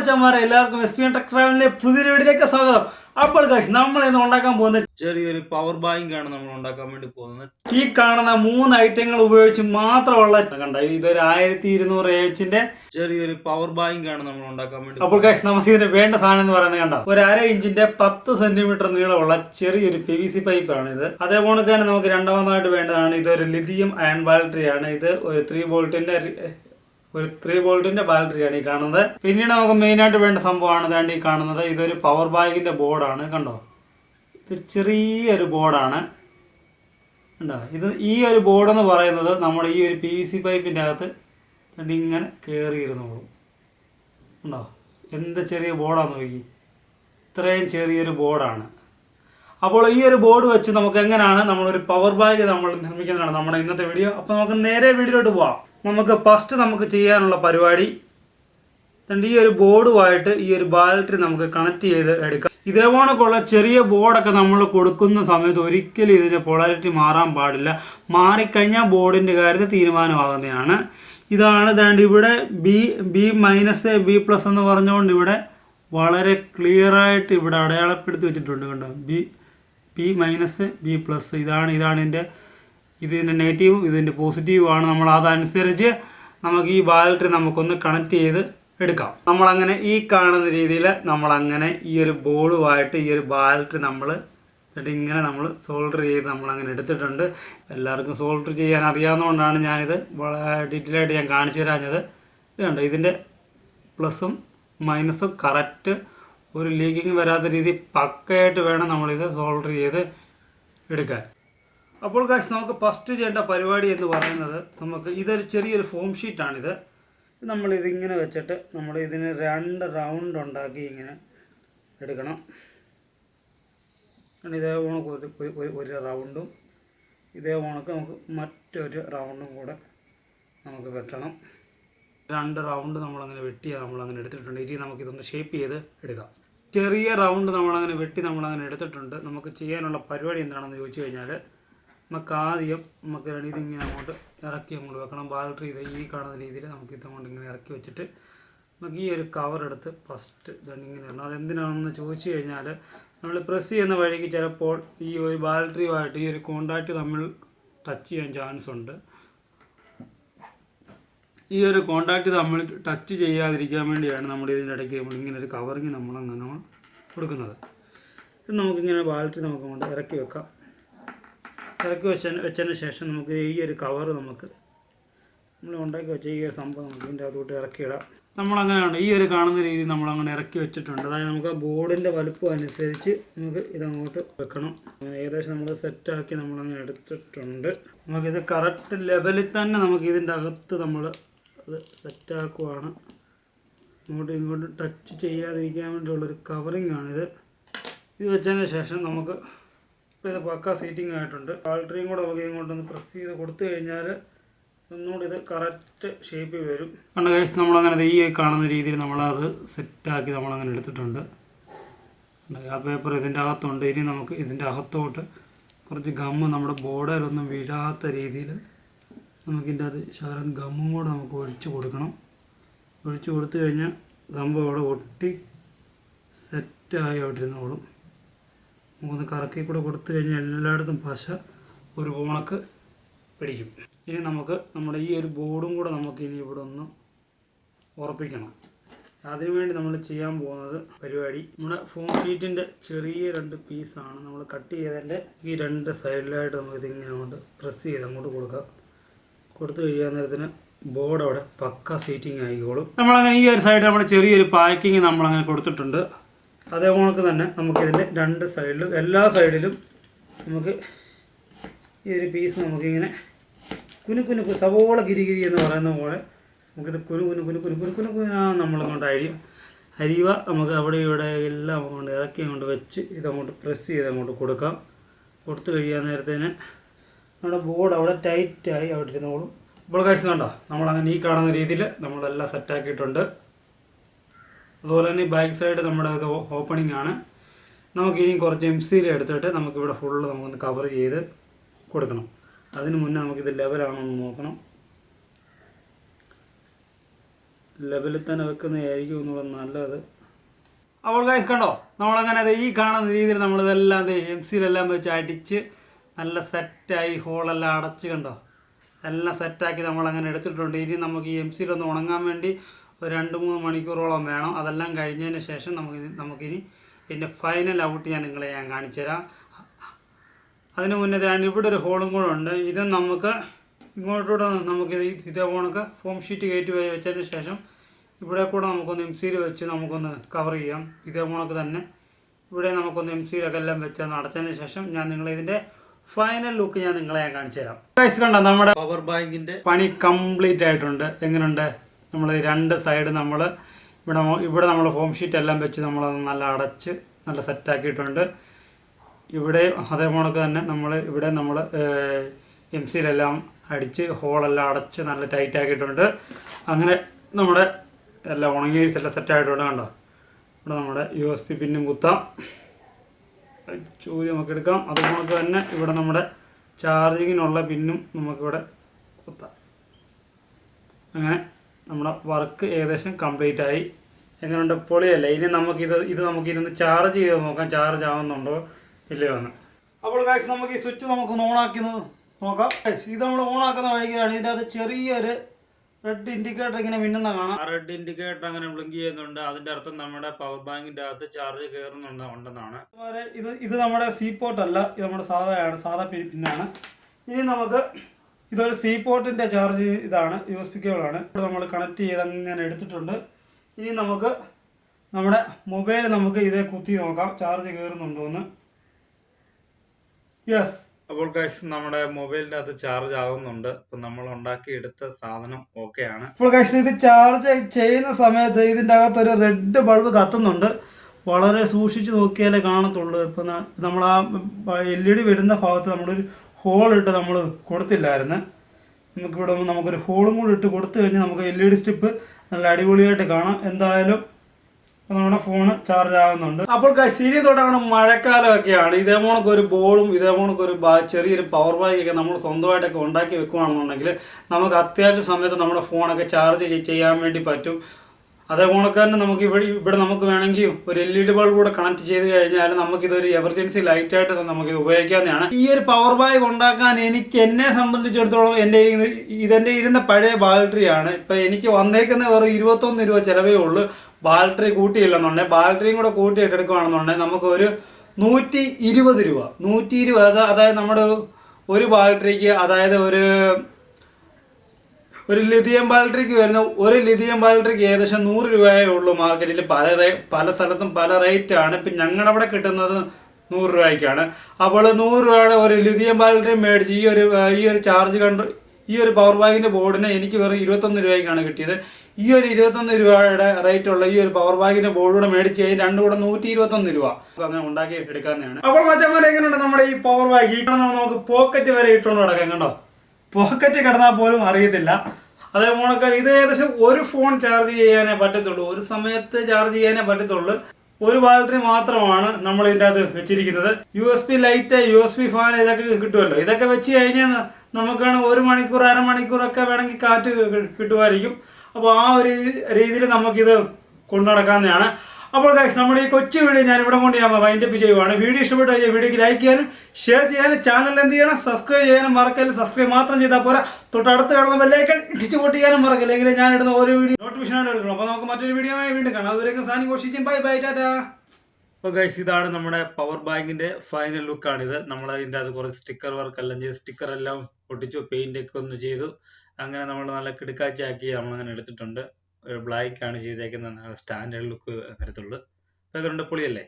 മച്ചന്മാരെ എല്ലാവർക്കും S P tech ട്രാവലിന്റെ പുതിയൊരു വീഡിയോയിലേക്ക് സ്വാഗതം. അപ്പോൾ കാശ് നമ്മൾ ഇന്ന് ഉണ്ടാക്കാൻ പോകുന്ന ചെറിയൊരു പവർ ബാങ്ക് ആണ് നമ്മൾ ഉണ്ടാക്കാൻ വേണ്ടി പോകുന്നത്. ഈ കാണുന്ന മൂന്ന് ഐറ്റങ്ങൾ ഉപയോഗിച്ച് മാത്രമുള്ള കണ്ട ഇതൊരു ആയിരത്തി ഇരുന്നൂറ് എച്ചിന്റെ ചെറിയൊരു പവർ ബാങ്ക് ആണ് നമ്മൾ ഉണ്ടാക്കാൻ വേണ്ടി അപ്പോൾ കാശ് നമുക്ക് ഇതിന് വേണ്ട സാധനം എന്ന് പറയുന്നത് കണ്ട ഒരു അര ഇഞ്ചിന്റെ പത്ത് സെന്റിമീറ്റർ നീളമുള്ള ചെറിയൊരു പി വി സി പൈപ്പ് ആണ് ഇത്. അതേപോലെ തന്നെ നമുക്ക് രണ്ടാമതായിട്ട് വേണ്ടതാണ് ഇതൊരു ലിഥിയം അയൺ ബാറ്ററി ആണ്. ഇത് ഒരു ത്രീ വോൾട്ടിന്റെ ഒരു ത്രീ ബോൾട്ടിന്റെ ബാറ്ററിയാണ് ഈ കാണുന്നത്. പിന്നീട് നമുക്ക് മെയിൻ ആയിട്ട് വേണ്ട സംഭവമാണ് ഇതാണ്ട് ഈ കാണുന്നത്. ഇതൊരു പവർ ബാങ്കിന്റെ ബോർഡാണ് കണ്ടോ? ഇത് ചെറിയൊരു ബോർഡാണ് കണ്ടോ? ഇത് ഈ ഒരു ബോർഡ് എന്ന് പറയുന്നത് നമ്മുടെ ഈ ഒരു പി വി സി പൈപ്പിന്റെ അകത്ത് ഇങ്ങനെ കയറിയിരുന്നോളും ഉണ്ടോ എന്ത് ചെറിയ ബോർഡാന്ന് നോക്കി. ഇത്രയും ചെറിയൊരു ബോർഡാണ് അപ്പോൾ ഈ ഒരു ബോർഡ് വെച്ച് നമുക്ക് എങ്ങനെയാണ് നമ്മളൊരു പവർ ബാഗ് നമ്മൾ നിർമ്മിക്കുന്നതാണ് നമ്മുടെ ഇന്നത്തെ വീഡിയോ അപ്പോൾ നമുക്ക് നേരെ വീഡിയോയിലോട്ട് പോവാം. നമുക്ക് ഫസ്റ്റ് നമുക്ക് ചെയ്യാനുള്ള പരിപാടി. ഈ ഒരു ബോർഡുമായിട്ട് ഈ ഒരു ബാറ്ററി നമുക്ക് കണക്ട് ചെയ്ത് എടുക്കാം. ഇതേപോണക്കുള്ള ചെറിയ ബോർഡൊക്കെ നമ്മൾ കൊടുക്കുന്ന സമയത്ത് ഒരിക്കലും ഇതിന്റെ പൊളാരിറ്റി മാറാൻ പാടില്ല. മാറിക്കഴിഞ്ഞാൽ ബോർഡിന്റെ കാര്യത്തിൽ തീരുമാനമാകുന്നതാണ്. ഇതാണ് ദാണ്ട് ഇവിടെ B B minus B plus എന്ന് പറഞ്ഞുകൊണ്ട് ഇവിടെ വളരെ ക്ലിയറായിട്ട് ഇവിടെ അടയാളപ്പെടുത്തി വെച്ചിട്ടുണ്ട് കണ്ടോ? B B minus B plus ഇതാണ് ഇതാണ് ഇതിന്റെ ഇതിന്റെ നെഗറ്റീവും ഇതിന്റെ പോസിറ്റീവും ആണ് നമ്മൾ അതനുസരിച്ച് നമുക്ക് ഈ ബാറ്ററി നമുക്കൊന്ന് കണക്ട് ചെയ്ത് എടുക്കാം. നമ്മളങ്ങനെ ഈ കാണുന്ന രീതിയിൽ നമ്മളങ്ങനെ ഈ ഒരു ബോർഡുമായിട്ട് ഈ ഒരു ബാറ്ററി നമ്മൾ എന്നിട്ട് ഇങ്ങനെ നമ്മൾ സോൾഡർ ചെയ്ത് നമ്മളങ്ങനെ എടുത്തിട്ടുണ്ട്. എല്ലാവർക്കും സോൾഡർ ചെയ്യാൻ അറിയാവുന്നതുകൊണ്ടാണ് ഞാനിത് ആയിട്ട് ഞാൻ കാണിച്ചു തരാഞ്ഞത്. ഇതുണ്ട് ഇതിന്റെ പ്ലസും മൈനസും കറക്റ്റ് ഒരു ലീക്കിങ് വരാത്ത രീതി പക്കയായിട്ട് വേണം നമ്മളിത് സോൾഡർ ചെയ്ത് എടുക്കാൻ. അപ്പോൾ ഗായ്സ് നമുക്ക് ഫസ്റ്റ് ചെയ്യേണ്ട പരിപാടി എന്ന് പറയുന്നത് നമുക്ക് ഇതൊരു ചെറിയൊരു ഫോം ഷീറ്റാണിത് നമ്മൾ ഇതിങ്ങനെ വെച്ചിട്ട് നമ്മൾ ഇതിന് രണ്ട് റൗണ്ട് ഉണ്ടാക്കി ഇങ്ങനെ എടുക്കണം. ഇതേ കണക്ക് ഒരു ഒരു- റൗണ്ടും ഇതേ കണക്ക് നമുക്ക് മറ്റൊരു റൗണ്ടും കൂടെ നമുക്ക് വെട്ടണം രണ്ട് റൗണ്ട് നമ്മളങ്ങനെ വെട്ടിയാണ് നമ്മളങ്ങനെ എടുത്തിട്ടുണ്ട്. ഇനി നമുക്കിതൊന്ന് ഷേപ്പ് ചെയ്ത് എടുക്കാം. ചെറിയ റൗണ്ട് നമ്മളങ്ങനെ വെട്ടി നമ്മളങ്ങനെ എടുത്തിട്ടുണ്ട്. നമുക്ക് ചെയ്യാനുള്ള പരിപാടി എന്താണെന്ന് ചോദിച്ചു കഴിഞ്ഞാൽ നമുക്ക് ആദ്യം നമുക്ക് ഇതിങ്ങനെ അങ്ങോട്ട് ഇറക്കി അങ്ങോട്ട് വെക്കണം. ബാറ്ററി ഇത് ഈ കാണുന്ന രീതിയിൽ നമുക്ക് ഇതങ്ങോട്ട് ഇങ്ങനെ ഇറക്കി വെച്ചിട്ട് നമുക്ക് ഈ ഒരു കവർ എടുത്ത് ഫസ്റ്റ് ഇതുകൊണ്ട് ഇങ്ങനെ ഇടണം. അതെന്തിനാണെന്ന് ചോദിച്ചു കഴിഞ്ഞാൽ നമ്മൾ പ്രസ് ചെയ്യുന്ന വഴിക്ക് ചിലപ്പോൾ ഈ ഒരു ബാലറ്ററിയുമായിട്ട് ഈ ഒരു കോണ്ടാക്റ്റ് തമ്മിൽ ടച്ച് ചെയ്യാൻ ചാൻസ് ഉണ്ട്. ഈ ഒരു കോണ്ടാക്റ്റ് തമ്മിൽ ടച്ച് ചെയ്യാതിരിക്കാൻ വേണ്ടിയാണ് നമ്മൾ ഇതിന്റെ ഇടയ്ക്ക് നമ്മൾ ഇങ്ങനെ ഒരു കവറിങ് നമ്മൾ അങ്ങനെ കൊടുക്കുന്നത്. ഇത് നമുക്കിങ്ങനെ ബാറ്ററി നമുക്ക് കൊണ്ട് ഇറക്കി വെക്കാം. ഇറക്കി വെച്ച വെച്ചതിന് ശേഷം നമുക്ക് ഈ ഒരു കവർ നമുക്ക് നമ്മൾ ഉണ്ടാക്കി വെച്ച ഈ ഒരു സംഭവം നമുക്ക് ഇതിന്റെ അകത്തോട്ട് ഇറക്കിയിടാം നമ്മളങ്ങനെയാണ് ഈ ഒരു കാണുന്ന രീതി നമ്മളങ്ങനെ ഇറക്കി വെച്ചിട്ടുണ്ട്. അതായത് നമുക്ക് ബോർഡിന്റെ വലുപ്പം അനുസരിച്ച് നമുക്ക് ഇതങ്ങോട്ട് വെക്കണം. അങ്ങനെ ഏകദേശം നമ്മൾ സെറ്റാക്കി നമ്മളങ്ങനെ എടുത്തിട്ടുണ്ട്. നമുക്കിത് കറക്റ്റ് ലെവലിൽ തന്നെ നമുക്ക് ഇതിന്റെ അകത്ത് നമ്മൾ അത് സെറ്റാക്കുവാണ് അങ്ങോട്ടും ഇങ്ങോട്ടും ടച്ച് ചെയ്യാതിരിക്കാൻ വേണ്ടിയുള്ളൊരു കവറിങ് ആണിത്. ഇത് വെച്ചതിന് ശേഷം നമുക്ക് ഇപ്പോൾ ഇത് പക്ക സീറ്റിംഗ് ആയിട്ടുണ്ട്. ബാറ്ററിയും കൂടെ നമുക്ക് ഇങ്ങോട്ടൊന്ന് പ്രസ് ചെയ്ത് കൊടുത്തു കഴിഞ്ഞാൽ ഒന്നുകൂടി ഇത് കറക്റ്റ് ഷേപ്പിൽ വരും. കണ്ട കഴിച്ച് നമ്മളങ്ങനെ ഈ കാണുന്ന രീതിയിൽ നമ്മളത് സെറ്റാക്കി നമ്മളങ്ങനെ എടുത്തിട്ടുണ്ട്? ആ പേപ്പർ ഇതിന്റെ അകത്തുണ്ട്. ഇനി നമുക്ക് ഇതിന്റെ അകത്തോട്ട് കുറച്ച് ഗമ്മ് നമ്മുടെ ബോർഡറിലൊന്നും വീഴാത്ത രീതിയിൽ നമുക്കിന്റെ അത് ശകലം ഗമ്മും കൂടെ നമുക്ക് ഒഴിച്ചു കൊടുക്കണം. ഒഴിച്ചു കൊടുത്തു കഴിഞ്ഞാൽ സംഭവം അവിടെ ഒട്ടി സെറ്റായി അവിടെ ഇരുന്നോളും നമുക്കൊന്ന് കറക്കി കൂടെ കൊടുത്തു കഴിഞ്ഞാൽ എല്ലായിടത്തും പശ ഒരു ഓണക്ക് പിടിക്കും. ഇനി നമുക്ക് നമ്മുടെ ഈ ഒരു ബോർഡും കൂടെ നമുക്ക് ഇനി ഇവിടെ ഒന്ന് ഉറപ്പിക്കണം. അതിനുവേണ്ടി നമ്മൾ ചെയ്യാൻ പോകുന്നത് പരിപാടി. നമ്മുടെ ഫോം ഷീറ്റിന്റെ ചെറിയ രണ്ട് പീസാണ് നമ്മൾ കട്ട് ചെയ്തതിന്റെ ഈ രണ്ട് സൈഡിലായിട്ട് നമുക്ക് ഇതിങ്ങനെ കൊണ്ട് പ്രസ് ചെയ്ത് അങ്ങോട്ട് കൊടുക്കാം. കൊടുത്തു കഴിയാൻ നേരത്തിന് ബോർഡ് അവിടെ പക്ക സീറ്റിംഗ് ആയിക്കോളും. നമ്മളങ്ങനെ ഈ ഒരു സൈഡ് നമ്മൾ ചെറിയൊരു പാക്കിങ് നമ്മളങ്ങനെ കൊടുത്തിട്ടുണ്ട്. അതേപോലെ തന്നെ നമുക്കിതിന്റെ രണ്ട് സൈഡിലും എല്ലാ സൈഡിലും നമുക്ക് ഈ ഒരു പീസ് നമുക്കിങ്ങനെ കുനു കുനു സവോള ഗിരിഗിരി എന്ന് പറയുന്ന പോലെ നമുക്കിത് കുനു കുനു കുനു കുനു കുനു കുനു കുനാ നമ്മളിങ്ങോട്ട് അരിയും അരിവ നമുക്ക് അവിടെ ഇവിടെ എല്ലാം അങ്ങോട്ട് ഇറക്കി അങ്ങോട്ട് വെച്ച് ഇതങ്ങോട്ട് പ്രസ് ചെയ്ത് അങ്ങോട്ട് കൊടുക്കാം. കൊടുത്തു കഴിയാൻ നേരത്തേന് നമ്മുടെ ബോർഡ് അവിടെ ടൈറ്റായി അവിടെ ഇരുന്നോളും. ഇപ്പോൾ കഴിച്ച് കണ്ടോ നമ്മളങ്ങനെ ഈ കാണുന്ന രീതിയിൽ നമ്മളെല്ലാം സെറ്റാക്കിയിട്ടുണ്ട് അതുപോലെ തന്നെ ബാക്ക് സൈഡ് നമ്മുടെ ഇത് ഓപ്പണിംഗ് ആണ്. നമുക്ക് കുറച്ച് എം സീൽ എടുത്തിട്ട് നമുക്കിവിടെ ഫുള്ള് നമുക്കൊന്ന് കവർ ചെയ്ത് കൊടുക്കണം. അതിന് മുന്നേ നമുക്കിത് ലെവലാണോ എന്ന് നോക്കണം. ലെവലിൽ തന്നെ വെക്കുന്നതായിരിക്കും ഒന്നുകൂടെ നല്ലത്. അപ്പോൾ ഗൈസ് കണ്ടോ? നമ്മളങ്ങനെ അത് ഈ കാണുന്ന രീതിയിൽ നമ്മളിതെല്ലാം എം സിയിലെല്ലാം വെച്ച് അടിച്ച് നല്ല സെറ്റായി ഹോളെല്ലാം അടച്ച് കണ്ടോ? എല്ലാം സെറ്റാക്കി നമ്മളങ്ങനെ എടുത്തിട്ടുണ്ട്. ഇനി നമുക്ക് ഈ എം സിയിലൊന്ന് ഉണങ്ങാൻ വേണ്ടി ഒരു രണ്ട് മൂന്ന് മണിക്കൂറോളം വേണം. അതെല്ലാം കഴിഞ്ഞതിന് ശേഷം നമുക്ക് നമുക്കിനി ഇതിന്റെ ഫൈനൽ ഔട്ട് ഞാൻ നിങ്ങളെ ഞാൻ കാണിച്ചു തരാം. അതിന് മുന്നേ ഞാൻ ഇവിടെ ഒരു ഹോളും കൂടെ ഉണ്ട്. ഇത് നമുക്ക് ഇങ്ങോട്ടൂടെ നമുക്ക് ഇത് പോണക്ക് ഫോം ഷീറ്റ് കയറ്റി വെച്ചതിന് ശേഷം ഇവിടെ കൂടെ നമുക്കൊന്ന് എം സിയിൽ വെച്ച് നമുക്കൊന്ന് കവർ ചെയ്യാം. ഇതേ പോണക്ക് തന്നെ ഇവിടെ നമുക്കൊന്ന് എം സിയിലൊക്കെ എല്ലാം വെച്ച് അടച്ചതിന് ശേഷം ഞാൻ നിങ്ങളെ ഇതിന്റെ ഫൈനൽ ലുക്ക് ഞാൻ നിങ്ങളെ ഞാൻ കാണിച്ചു തരാം. കണ്ടോ നമ്മുടെ പവർ ബാങ്കിന്റെ പണി കംപ്ലീറ്റ് ആയിട്ടുണ്ട്. എങ്ങനെയുണ്ട് നമ്മൾ രണ്ട് സൈഡ് നമ്മൾ ഇവിടെ ഇവിടെ നമ്മൾ ഫോം ഷീറ്റ് എല്ലാം വെച്ച് നമ്മൾ നല്ല അടച്ച് നല്ല സെറ്റാക്കിയിട്ടുണ്ട് ഇവിടെ അതേ തന്നെ നമ്മൾ ഇവിടെ നമ്മൾ എം സിയിലെല്ലാം അടിച്ച് ഹോളെല്ലാം അടച്ച് നല്ല ടൈറ്റ് ആക്കിയിട്ടുണ്ട്. അങ്ങനെ നമ്മുടെ എല്ലാം ഉണങ്ങി എല്ലാം സെറ്റായിട്ടുണ്ട് കണ്ടോ? ഇവിടെ നമ്മുടെ യു എസ് പി പിന്നും കുത്താം. ചൂരി നമുക്ക് എടുക്കാം. അതുപോലെ തന്നെ ഇവിടെ നമ്മുടെ ചാർജിങ്ങിനുള്ള പിന്നും നമുക്കിവിടെ കുത്താം. അങ്ങനെ നമ്മുടെ വർക്ക് ഏകദേശം കംപ്ലീറ്റ് ആയി. എങ്ങനെയുണ്ട്? പൊളിയല്ലേ? ഇനി നമുക്ക് ഇത് ഇത് നമുക്ക് ഇതൊന്ന് ചാർജ് ചെയ്ത് നോക്കാം. ചാർജ് ആവുന്നുണ്ടോ? ഇല്ലയോ എന്ന്. അപ്പോൾ കാശ് നമുക്ക് ഈ സ്വിച്ച് നമുക്ക് ഒന്ന് ഓണാക്കി നോക്കാം. ഇത് നമ്മൾ ഓണാക്കുന്ന വഴിക്കാണ്. ഇതിന്റെ അത് ചെറിയൊരു റെഡ് ഇൻഡിക്കേറ്റർ ഇങ്ങനെ മിന്നുന്ന കാണാം. ആ റെഡ് ഇൻഡിക്കേറ്റർ അങ്ങനെ ബ്ലിങ്ക് ചെയ്യുന്നുണ്ട്. അതിന്റെ അർത്ഥം നമ്മുടെ പവർ ബാങ്കിന്റെ അകത്ത് ചാർജ് കയറുന്നുണ്ട് ഉണ്ടെന്നാണ്. ഇത് ഇത് നമ്മുടെ സീ പോർട്ട് അല്ല. ഇത് നമ്മുടെ സാധാരണ സാധാ പിന്നാണ്. ഇനി നമുക്ക് ഇതൊരു സി പോർട്ടിന്റെ ചാർജ് ഇതാണ് യു എസ് പി കേബിളാണ് ഇവിടെ നമ്മൾ കണക്ട് ചെയ്ത് അങ്ങനെ എടുത്തിട്ടുണ്ട്. ഇനി നമുക്ക് നമ്മുടെ മൊബൈൽ നമുക്ക് ഇതേ കുത്തി നോക്കാം. ചാർജ് കയറുന്നുണ്ടോ എന്ന്. യെസ് അപ്പോൾ ഗൈസ് നമ്മുടെ മൊബൈലിന്റെ അകത്ത് ചാർജ് ആവുന്നുണ്ട്. ഇപ്പൊ നമ്മൾ ഉണ്ടാക്കി എടുത്ത സാധനം ഓക്കെ ആണ്. അപ്പോൾ ഗൈസ് ഇത് ചാർജ് ചെയ്യുന്ന സമയത്ത് ഇതിന്റെ അകത്ത് ഒരു റെഡ് ബൾബ് കത്തുന്നുണ്ട്. വളരെ സൂക്ഷിച്ചു നോക്കിയാലേ കാണത്തുള്ളൂ. ഇപ്പൊ നമ്മൾ ആ എൽ ഇ ഡി വരുന്ന ഭാഗത്ത് നമ്മളൊരു ഹോൾ ഇട്ട് നമ്മൾ കൊടുത്തില്ലായിരുന്നു. നമുക്കിവിടെ നമുക്കൊരു ഹോളും കൂടി ഇട്ട് കൊടുത്തു കഴിഞ്ഞാൽ നമുക്ക് എൽ ഇ ഡി സ്റ്റിപ്പ് നല്ല അടിപൊളിയായിട്ട് കാണാം. എന്തായാലും നമ്മുടെ ഫോണ് ചാർജ് ആകുന്നുണ്ട്. അപ്പോൾ ശരി തൊട്ടാണ് മഴക്കാലമൊക്കെയാണ്. ഇതേ കണക്ക് ഒരു ബോളും ഇതേ കണക്ക് ഒരു ചെറിയൊരു പവർ ബാങ്ക് ഒക്കെ നമ്മൾ സ്വന്തമായിട്ടൊക്കെ ഉണ്ടാക്കി വെക്കുകയാണെന്നുണ്ടെങ്കിൽ നമുക്ക് അത്യാവശ്യ സമയത്ത് നമ്മുടെ ഫോണൊക്കെ ചാർജ് ചെയ്- ചെയ്യാൻ വേണ്ടി പറ്റും. അതേ കണക്ക് തന്നെ നമുക്ക് ഇവിടെ ഇവിടെ നമുക്ക് വേണമെങ്കിൽ ഒരു എൽ ഇ ഡി ബൾബ് കൂടെ കണക്ട് ചെയ്ത് കഴിഞ്ഞാൽ നമുക്ക് ഇതൊരു എമർജൻസി ലൈറ്റ് ആയിട്ട് നമുക്ക് ഉപയോഗിക്കാവുന്നതാണ്. ഈ ഒരു പവർ ബാഗ് ഉണ്ടാക്കാൻ എനിക്ക് എന്നെ സംബന്ധിച്ചിടത്തോളം എന്റെ ഇതെന്റെ ഇരുന്ന പഴയ ബാറ്ററി ആണ്. ഇപ്പം എനിക്ക് വന്നേക്കുന്ന വെറും ഇരുപത്തൊന്ന് രൂപ ചിലവേ ഉള്ളൂ. ബാറ്ററി കൂട്ടിയില്ലെന്നുണ്ടെങ്കിൽ ബാറ്ററിയും കൂടെ കൂട്ടിയിട്ട് എടുക്കുകയാണെന്നുണ്ടെങ്കിൽ നമുക്ക് ഒരു നൂറ്റി ഇരുപത് രൂപ. നൂറ്റി ഇരുപത് അതായത് നമ്മുടെ ഒരു ബാറ്ററിക്ക് അതായത് ഒരു ഒരു ലിഥിയം ബാറ്ററിക്ക് വരുന്ന ഒരു ലിഥിയം ബാറ്ററിക്ക് ഏകദേശം നൂറ് രൂപയേ ഉള്ളൂ മാർക്കറ്റിൽ പല പല സ്ഥലത്തും പല റേറ്റ് ആണ്. ഇപ്പം ഞങ്ങളുടെ അവിടെ കിട്ടുന്നത് നൂറ് രൂപയ്ക്കാണ്. അപ്പോൾ നൂറ് രൂപയുടെ ഒരു ലിഥിയം ബാറ്ററി മേടിച്ച് ഈ ഒരു ഈ ഒരു ചാർജ് കണ്ട് ഈ ഒരു പവർ ബാങ്കിന്റെ ബോർഡിന് എനിക്ക് വെറും ഇരുപത്തൊന്ന് രൂപയ്ക്കാണ് കിട്ടിയത്. ഈ ഒരു ഇരുപത്തൊന്ന് രൂപയുടെ റേറ്റ് ഉള്ള ഈ ഒരു പവർ ബാങ്കിന്റെ ബോർഡ് കൂടെ മേടിച്ച് കഴിഞ്ഞാൽ രണ്ടും കൂടെ നൂറ്റി ഇരുപത്തൊന്ന് രൂപ അങ്ങനെ ഉണ്ടാക്കി എടുക്കാവുന്നതാണ്. അപ്പോൾ മറ്റന്മാരെ എങ്ങനെയുണ്ട് നമ്മുടെ ഈ പവർ ബാഗ് ഈ നമുക്ക് പോക്കറ്റ് വരെ ഇട്ടുകൊണ്ട് കിടക്കാം കണ്ടോ? പോക്കറ്റ് കിടന്നാൽ പോലും അറിയത്തില്ല. അതേ കണക്ക് ഇത് ഏകദേശം ഒരു ഫോൺ ചാർജ് ചെയ്യാനേ പറ്റത്തുള്ളൂ. ഒരു സമയത്ത് ചാർജ് ചെയ്യാനേ പറ്റത്തുള്ളൂ. ഒരു ബാറ്ററി മാത്രമാണ് നമ്മൾ ഇതിന്റെ അത് വെച്ചിരിക്കുന്നത്. U S B light U S B fan ഇതൊക്കെ കിട്ടുമല്ലോ. ഇതൊക്കെ വെച്ച് കഴിഞ്ഞാൽ നമുക്കാണ് ഒരു മണിക്കൂർ അരമണിക്കൂറൊക്കെ വേണമെങ്കിൽ കാറ്റ് കിട്ടുമായിരിക്കും. അപ്പോൾ ആ ഒരു രീതിയിൽ നമുക്കിത് കൊണ്ടു നടക്കാവുന്നതാണ് അപ്പോൾ ഗൈസ് നമ്മുടെ ഈ കൊച്ചു വീഡിയോ ഞാൻ ഇവിടെ കൊണ്ട് ഞാൻ വൈൻഡപ്പ് ചെയ്യുവാണ്. വീഡിയോ ഇഷ്ടപ്പെട്ടു കഴിഞ്ഞാൽ വീഡിയോക്ക് ലൈക്ക് ചെയ്യാനും ഷെയർ ചെയ്യാനും ചാനൽ എന്ത് ചെയ്യണം സബ്സ്ക്രൈബ് ചെയ്യാനും മറക്കല്ല സബ്സ്ക്രൈബ് മാത്രം ചെയ്താൽ പോരാ. തൊട്ടടുത്ത് കിടന്ന ബെല്ലൈക്കൺ ഇടിച്ചു പൊട്ട് ചെയ്യാനും മറക്കില്ല എങ്കിൽ ഞാൻ ഇടുന്ന ഓരോ വീഡിയോ നോട്ടിഫിക്കേഷൻ ആയിട്ട് എടുക്കണം അപ്പോൾ നമുക്ക് മറ്റൊരു വീഡിയോ വീണ്ടും കാണാം. അതുവരെയൊക്കെ സാനി ഘോഷിക്കും. Bye bye tata. അപ്പോൾ ഗൈസ് ഇതാണ് നമ്മുടെ പവർ ബാങ്കിന്റെ ഫൈനൽ ലുക്കാണിത് നമ്മൾ അതിന്റെ അത് കുറച്ച് സ്റ്റിക്കർ വർക്ക് ചെയ്ത്. സ്റ്റിക്കർ എല്ലാം പൊട്ടിച്ചു പെയിന്റ് ഒക്കെ ഒന്ന് ചെയ്തു. അങ്ങനെ നമ്മൾ നല്ല കിടുക്കാച്ചാക്കി നമ്മളങ്ങനെ എടുത്തിട്ടുണ്ട്. ബ്ലാക്ക് ആണ് ചെയ്തേക്കുന്നത് സ്റ്റാൻഡേർഡ് ലുക്ക് വരത്തുള്ളൂ ബാക്ക്ഗ്രൗണ്ട് പൊളിയല്ലേ?